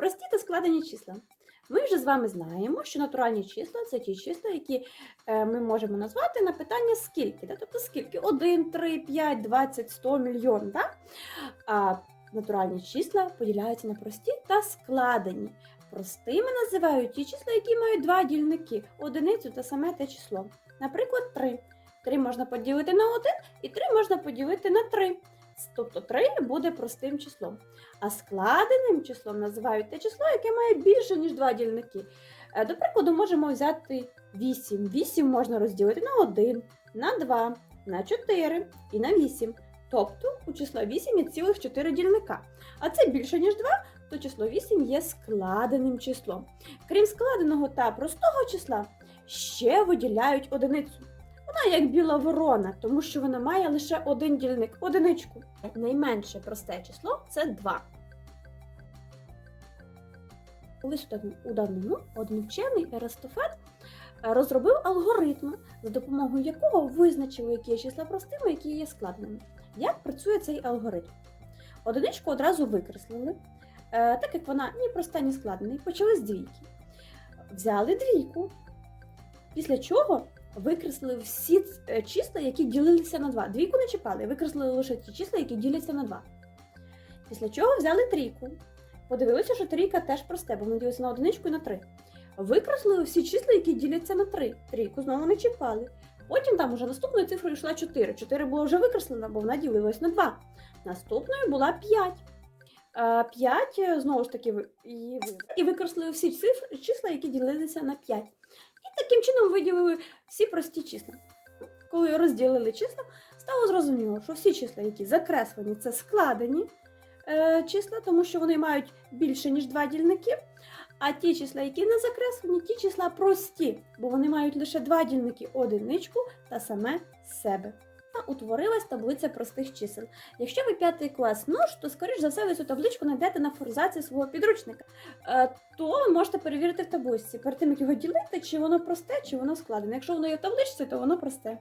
Прості та складені числа. Ми вже з вами знаємо, що натуральні числа це ті числа, які е, ми можемо назвати на питання скільки. Да? Тобто скільки? 1, 3, 5, 20, 100, мільйон. Да? А натуральні числа поділяються на прості та складені. Простими називають ті числа, які мають два дільники одиницю та саме те число. Наприклад, 3. 3 можна поділити на 1 і 3 можна поділити на 3. Тобто 3 буде простим числом. А складеним числом називають те число, яке має більше, ніж два дільники. Е, До прикладу, можемо взяти 8. 8 можна розділити на 1, на 2, на 4 і на 8. Тобто у числа 8 є цілих 4 дільника. А це більше, ніж 2, то число 8 є складеним числом. Крім складеного та простого числа, ще виділяють одиницю. Вона як біла ворона, тому що вона має лише один дільник одиничку. Найменше просте число це 2. Колись у дав- давнину один вчений Ерастофет розробив алгоритм, за допомогою якого визначили, які є числа простими, які є складними. Як працює цей алгоритм? Одиничку одразу викреслили, е, так як вона ні проста, ні складена, і почали з двійки. Взяли двійку, після чого викреслили всі е, числа, які ділилися на 2. Двійку не чіпали, викреслили лише ті числа, які діляться на 2. Після чого взяли трійку. Подивилися, що трійка теж просте, бо вона ділиться на одиничку і на 3. Викреслили всі числа, які діляться на 3. Трійку знову не чіпали. Потім там уже наступною цифрою йшла 4. 4 було вже викреслено, бо вона ділилась на 2. Наступною була 5. 5 знову ж таки. І викреслили всі цифри, числа, які ділилися на 5. Таким чином виділили всі прості числа. Коли розділили числа, стало зрозуміло, що всі числа, які закреслені, це складені е, числа, тому що вони мають більше, ніж два дільники. А ті числа, які не закреслені, ті числа прості, бо вони мають лише два дільники одиничку та саме себе. Та утворилась таблиця простих чисел. Якщо ви п'ятий клас нож, то скоріш за все ви цю табличку знайдете на форзації свого підручника. Е, то ви можете перевірити в табличці перед тим, як його ділити, чи воно просте, чи воно складене. Якщо воно є в табличці, то воно просте.